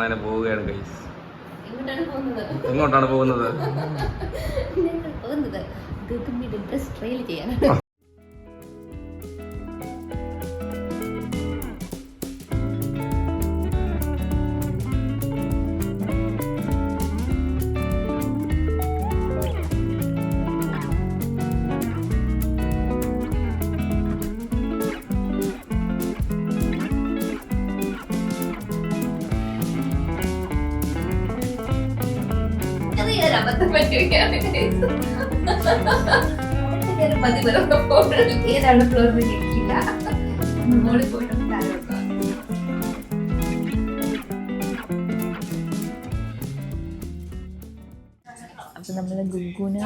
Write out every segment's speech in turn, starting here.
നേരെ പോവുകയാണ് ഗൈസ് എങ്ങോട്ടാണ് പോകുന്നത്? പോകുന്നത്? ഗഗമിയുടെ ഡ്രസ് ട്രയൽ ചെയ്യാനാണ്. ചെറിയൊരു അബദ്ധം പറ്റുകയാണ് പതിവ് ഏതാണ് ഫ്ലോർ പോയിട്ട് നമ്മൾ ഗുഗുന്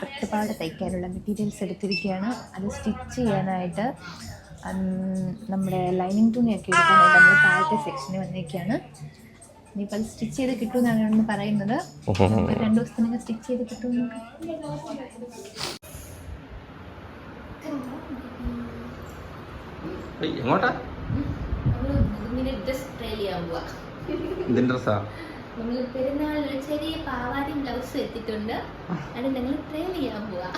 പട്ടുപാട് തയ്ക്കാനുള്ള മെറ്റീരിയൽസ് എടുത്തിരിക്കുകയാണ്. അത് സ്റ്റിച്ച് ചെയ്യാനായിട്ട് നമ്മുടെ ലൈനിങ് തുണിയൊക്കെ എടുക്കാനായിട്ട് നമ്മൾ താഴത്തെ സെക്ഷനിൽ വന്നിരിക്കുകയാണ് ഇനിയിപ്പോൾ അത് സ്റ്റിച്ച് ചെയ്ത് കിട്ടുമെന്നാണ് ഇവിടെ പറയുന്നത്. രണ്ടു ദിവസത്തിനൊക്കെ സ്റ്റിച്ച് ചെയ്ത് കിട്ടും എങ്ങോട്ടാ? പെരുന്നാളിന് ചെറിയ പാവാടി ബ്ലൗസ് എത്തിയിട്ടുണ്ട് അത് ഞങ്ങൾ ട്രെയിൽ ചെയ്യാൻ പോവാ.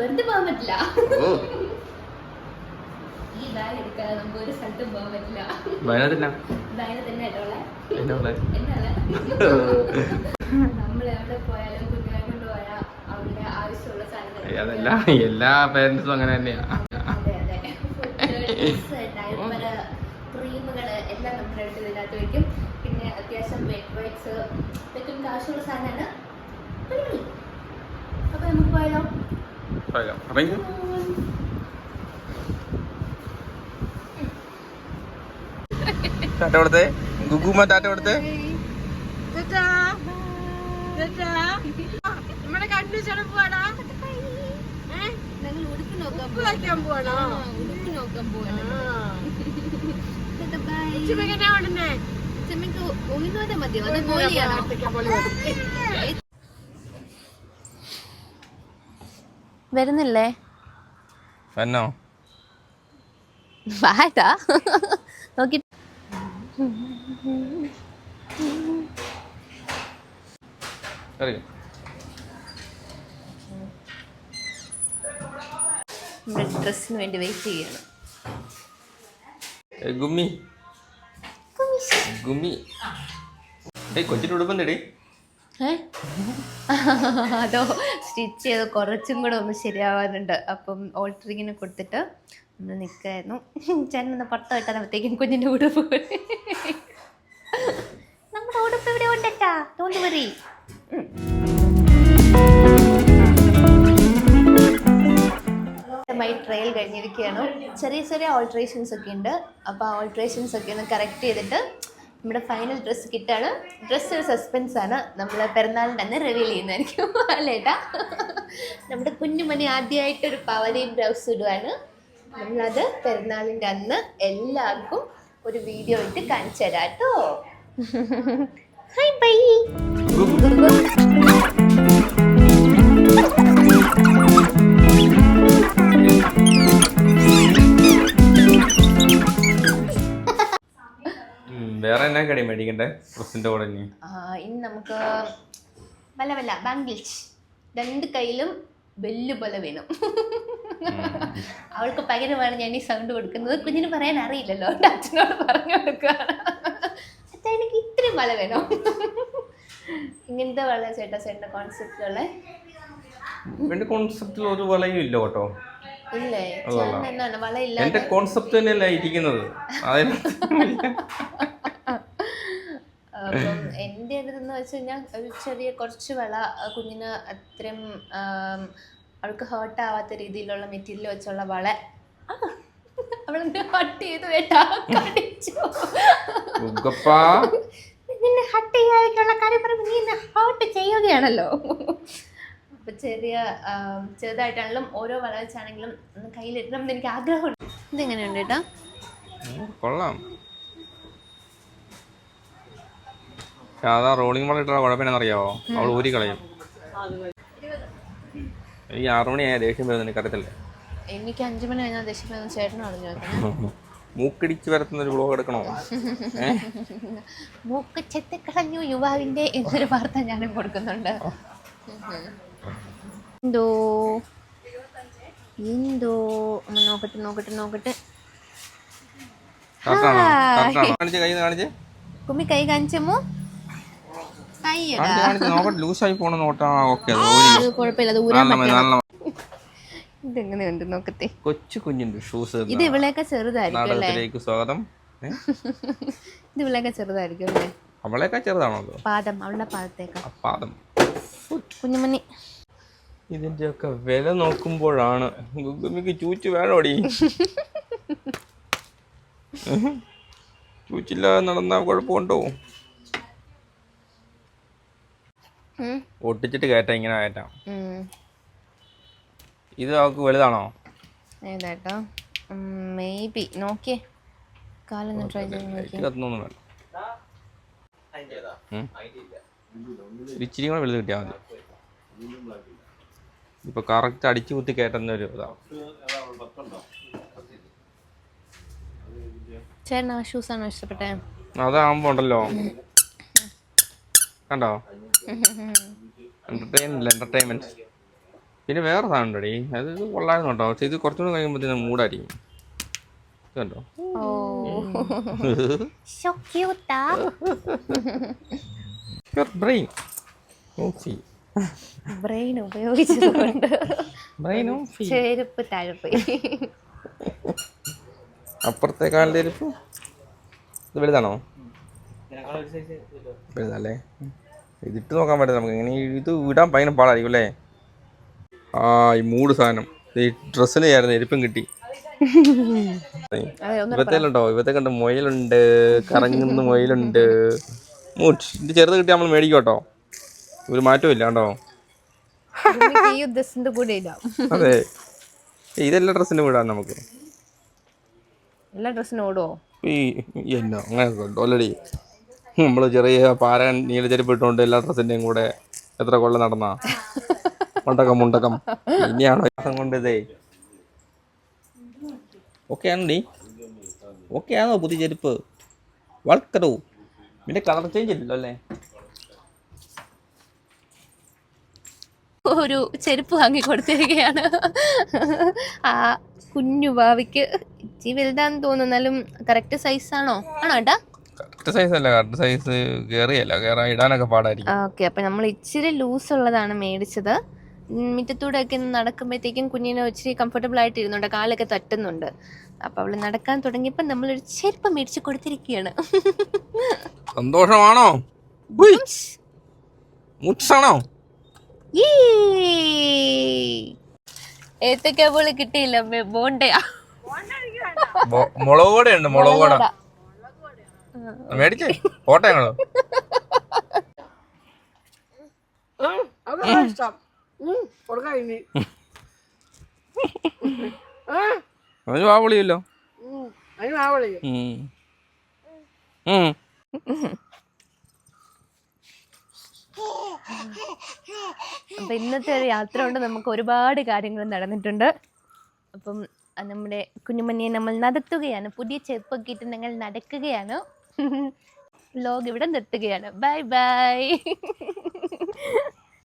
വെറുതെ പോകാൻ പറ്റില്ല. ഓ ഈ ബാഗ് എടുക്കാതെ നമുക്ക് ഒരു സ്ഥലത്തും പോകാൻ പറ്റില്ല. വയനാട്ടില്ല ബാഗ് തന്നെ അല്ലോളെ എന്റെ അവിടെ എന്നല്ല നമ്മൾ എവിടെ പോയാലും ആവശ്യമുള്ള സാധനങ്ങൾ. അതല്ല. എല്ലാ പേരൻസും അങ്ങനെ തന്നെയാ. എല്ലാം നമ്മുടെ അടുത്ത് ഇതിനകത്ത് വെക്കും. പിന്നെ അത്യാവശ്യം വെറ്റ് വൈറ്റ്സ് ഇതൊക്കെ ആവശ്യമുള്ള സാധനമാണ്. പരിപാടി അപ്പൊ നമുക്ക് പോയാലോ? പോയേക്കാം. അപ്പൊ എനിക്ക് ടാറ്റ കൊടുത്തേ ഗുഗുമ്മ ടാറ്റ കൊടുത്തേ നമ്മുടെ കണ്ണു ചെലപ്പാടാ ഞങ്ങൾ ഉടുപ്പ് നോക്കാൻ ഉപ്പ് വയ്ക്കാൻ പോവാണോ? ആ, ഉടുപ്പ് നോക്കാൻ പോവാണ് ബൈ ഉച്ചയ്ക്കെന്നാ ഉടനെ ചെമ്മക്ക് കൊടുത്തേ? ഗുഗുമ ടാറ്റ കൊടുത്തേ? വരുന്നില്ലേ? വന്നോ? വാടാ നോക്കി അറിയാം? ഡ്രസ്സിന് വേണ്ടി വെയിറ്റ് ചെയ്യാണ്. ഗുമ്മി. ഗുമ്മി. ഏയ് കൊച്ചിന്റെ ഉടുപ്പന്തേടി ഏ? അതോ സ്റ്റിച്ച് ചെയ്ത് കുറച്ചും കൂടെ ഒന്ന് ശരിയാവാനുണ്ട്. അപ്പം ഓൾട്ടറിങ്ങിന് കൊടുത്തിട്ട് നമ്മൾ നിൽക്കായിരുന്നു ചേട്ടനൊന്ന് പുറത്ത് വിട്ടാകുമ്പോഴത്തേക്കും കുഞ്ഞിന്റെ ഉടുപ്പ്. നമ്മുടെ ഉടുപ്പ് ഇവിടെ ഉണ്ടട്ടാ. തോന്നി വരി ട്രയൽ കഴിഞ്ഞിരിക്കുകയാണ്. ചെറിയ ചെറിയ ഓൾട്രേഷൻസ് ഒക്കെ ഉണ്ട്. അപ്പോൾ ആ ഓൾട്രേഷൻസ് ഒക്കെ ഒന്ന് കറക്റ്റ് ചെയ്തിട്ട് നമ്മുടെ ഫൈനൽ ഡ്രസ്സ് കിട്ടാണ്. ഡ്രസ്സ് ഒരു സസ്പെൻസ് ആണ്. നമ്മൾ പിറന്നാളിന്റെ അന്ന് റിവീൽ ചെയ്യുന്നതായിരിക്കും. അല്ലേട്ടാ നമ്മുടെ കുഞ്ഞുമണി ആദ്യമായിട്ടൊരു പവലയും ബ്ലൗസ് ഇടുവാണ്. നമ്മളത് പെരുന്നാളിന്റെ അന്ന് എല്ലാവർക്കും ഒരു വീഡിയോ ഇട്ട് കാണിച്ചു തരാം കേട്ടോ. ഹായ് ബൈ വേറെ എന്നാ കടി മേടിക്കണ്ടേ? ഡ്രസ്സിന്റെ കൂടെ ഇനി. ഇനി നമുക്ക് വല്ല വല്ല ബാംഗിൾസ് രണ്ട് കയ്യിലും ബെല്ല് പോലെ വേണം അവൾക്ക് പകരമാണ് ഞാൻ ഈ സൗണ്ട് കൊടുക്കുന്നത്. കുഞ്ഞിന് പറയാൻ അറിയില്ലല്ലോ. എന്റെ അച്ഛനോട് പറഞ്ഞു കൊടുക്കുകയാണ്. അച്ഛാ എനിക്ക് ഇത്രയും വള വേണം? ഇങ്ങനത്തെ വള ചേട്ടാ ചേട്ടന്റെ കോൺസെപ്റ്റുകളെ എന്റെ കോൺസെപ്റ്റിൽ ഒരു വളയും ഇല്ല കേട്ടോ. എന്റെ കോൺസെപ്റ്റ് തന്നെയല്ല ഇരിക്കുന്നത്. അതായത് അപ്പം എന്റെ ഇതെന്ന് വെച്ച് കഴിഞ്ഞാൽ ഒരു ചെറിയ കുറച്ച് വള കുഞ്ഞിന് അത്രയും അവൾക്ക് ഹേർട്ട് ആവാത്ത രീതിയിലുള്ള മെറ്റീരിയൽ വെച്ചുള്ള വള. അവളെന്നെ ഹട്ട് ചെയ്തു കേട്ടാ കടിച്ചു. ഉഗപ്പാ നിന്നെ ഹട്ട് ചെയ്യാനുള്ള കാര്യം പറയുമ്പോൾ നീ എന്നെ ഹേർട്ട് ചെയ്യുകയാണല്ലോ. അപ്പൊ ചെറിയ ചെറുതായിട്ടാണെങ്കിലും ഓരോ വള വെച്ചാണെങ്കിലും കയ്യിലിട്ടണം എന്ന് എനിക്ക് ആഗ്രഹമുണ്ട്. ഇതെങ്ങനെയുണ്ട് കേട്ടോ കൊള്ളാം. അതാ റോളിംഗ് വള ഇട്ടാ കുഴപ്പമെന്നറിയാവോ അവൾ ഊരി കളയും. ഈ ആറു മണിയായ ദേഷ്യം വരുന്നത് എനിക്കറിയത്തില്ലേ എനിക്ക് അഞ്ചു മണി കഴിഞ്ഞാൽ ദേഷ്യം വരുന്ന ചേട്ടനാണ് മൂക്കിടിച്ച് വരത്തുന്ന ഒരു ബ്ലോഗ് എടുക്കണോ? മൂക്ക് ചെത്തിക്കളഞ്ഞു യുവാവിന്റെ എന്നൊരു വാർത്ത ഞാനും കൊടുക്കുന്നുണ്ട്. എന്തോ? എന്തോ? നോക്കട്ടെ നോക്കട്ടെ നോക്കട്ടെ. കുമ്മി കൈ കാണിച്ചമ്മോ നോക്കട്ടെ ലൂസായി പോണ നോട്ടാ ഓക്കെ മതി. നോക്കത്തെ കൊച്ചു കുഞ്ഞുണ്ട് ഷൂസ് ഇത് ഇവളെയൊക്കെ ചെറുതായിരിക്കും അല്ലേ? നാടകത്തിലേക്ക് സ്വാഗതം. ഇത് ഇവളെയൊക്കെ ചെറുതായിരിക്കും അല്ലേ? അവളേക്കാ ചെറുതാണോ പാദം അവളുടെ പാദത്തേക്കാ. അപ്പാദം കുഞ്ഞുമണി. ഇതിന്റെയൊക്കെ വില നോക്കുമ്പോഴാണ് ഗുഗുമിക്ക് ചൂച്ച് വേണോടി. ചൂച്ചില്ലാതെ നടന്നാ കുഴപ്പമുണ്ടോ? ഒട്ടിച്ചിട്ട് കയറ്റാം ഇങ്ങനെ കയറ്റാം. ഇത് അവൾക്ക് വലുതാണോ? ഏതാട്ടോ? മേ ബി നോക്കിയേ. കാലൊന്ന് ട്രൈ ചെയ്ത് വേണ്ട. ഇച്ചിരി കൂടെ വലുത് കിട്ടിയാൽ മതി. ഇപ്പൊ കറക്റ്റ് അടിച്ചു കുത്തി കയറ്റുന്ന ഒരു ഇതാണ് ചേട്ടൻ ആ ഇഷ്ടപ്പെട്ടെ? അതാകുമ്പോ ഉണ്ടല്ലോ. കണ്ടോ? എന്റർടൈൻമെന്റ് എന്റർടൈൻമെന്റ് പിന്നെ വേറെ സാധനം ഉണ്ടടി അത് കൊള്ളായിരുന്നു കേട്ടോ. പക്ഷെ ഇത് കുറച്ചുകൂടെ കഴിയുമ്പോഴത്തേനും മൂടായിരിക്കും കണ്ടോ? ഓ so cute ആ. ബ്രെയിൻ ഓഫി ബ്രെയിൻ ഉപയോഗിച്ചതുകൊണ്ട്. ബ്രെയിൻ ഓഫി ചെരുപ്പ് താഴെ പോയി അപ്പുറത്തെ ഇത് വലുതാണോ? വലുതല്ലേ ഇതിട്ട് നോക്കാൻ പറ്റില്ല നമുക്ക്. ഇങ്ങനെ ഇത് ഇടാൻ ഭയങ്കര പാടായിരിക്കും അല്ലേ? ആ ഈ മൂട് സാധനം. ഈ ഡ്രസ്സിന് ചേർന്ന് എരിപ്പും കിട്ടി. ഇവത്തേലുണ്ടോ? ഇവത്തെ കണ്ട് മുയലുണ്ട് കറങ്ങുന്ന മുയലുണ്ട്. മൂട്ട് ഇത് ചെറുത് കിട്ടി നമ്മൾ മേടിക്കും കേട്ടോ ഒരു മാറ്റവും ഇല്ല കേട്ടോ അതെ. ഇതെല്ലാം ഡ്രസ്സിന് വിടാം നമുക്ക്. എല്ലാ ഡ്രസ്സിനും ഓടുവോ? ഈ എന്നോ അങ്ങനെ ഓൾറെഡി നമ്മൾ ചെറിയ പാരാൻ നീലച്ചെരുപ്പ് ഇട്ടുകൊണ്ട് എല്ലാ ഡ്രസ്സിന്റെയും കൂടെ എത്ര കൊല്ലം നടന്ന? മുണ്ടക്കം മുണ്ടക്കം. ഇനിയാണോ ദിവസം കൊണ്ട് ഇതേ? ഓക്കെ ആണോടി ഓക്കെ ആണോ പുതിയ ചെരുപ്പ്? വളർക്കടോ പിന്നെ കളർ ചേഞ്ച് ഇല്ലല്ലോ അല്ലേ? ഒരു ചെരുപ്പ് വാങ്ങി കൊടുത്തിരിക്കുകയാണ് ആ കുഞ്ഞു ഭാവിക്ക് ഇച്ചിരി വലുതാന്ന് തോന്നുന്നാലും കറക്റ്റ് സൈസ് ആണോ? ആണോ ഏട്ടാ? കറക്റ്റ് സൈസ് അല്ല. കറക്റ്റ് സൈസ് കയറിയല്ല കയറാൻ ഇടാനൊക്കെ പാടായിരിക്കും. ഓക്കെ അപ്പം നമ്മൾ ഇച്ചിരി ലൂസ് ഉള്ളതാണ് മേടിച്ചത്. മിറ്റത്തൂടെ ഒക്കെ നടക്കുമ്പോഴത്തേക്കും കുഞ്ഞിന് ഇച്ചിരി കംഫർട്ടബിൾ ആയിട്ട് ഇരുന്നുണ്ട് കാലൊക്കെ തട്ടുന്നുണ്ട്. അപ്പം അവൾ നടക്കാൻ തുടങ്ങിയപ്പോൾ നമ്മളൊരു ചെരുപ്പ് മേടിച്ച് കൊടുത്തിരിക്കുകയാണ് സന്തോഷമാണോ? മുട്സാണോ ഏത്തക്ക പോലെ കിട്ടിയില്ല. ബോണ്ടയാ. മുളക് കൂടെ ഉണ്ട് മുളക് കൂടെ മേടിച്ചേ പോട്ടെ ഞങ്ങളോ. അതിന് വാവളിയല്ലോ. അപ്പം ഇന്നത്തെ ഒരു യാത്ര കൊണ്ട് നമുക്ക് ഒരുപാട് കാര്യങ്ങൾ നടന്നിട്ടുണ്ട്. അപ്പം നമ്മുടെ കുഞ്ഞുമണിയെ നമ്മൾ നടത്തുകയാണ്. പുതിയ ചെരുപ്പൊക്കെ ഇട്ട് ഞങ്ങൾ നടക്കുകയാണ്. വ്ലോഗ് ഇവിടെ നിർത്തുകയാണ്. Bye bye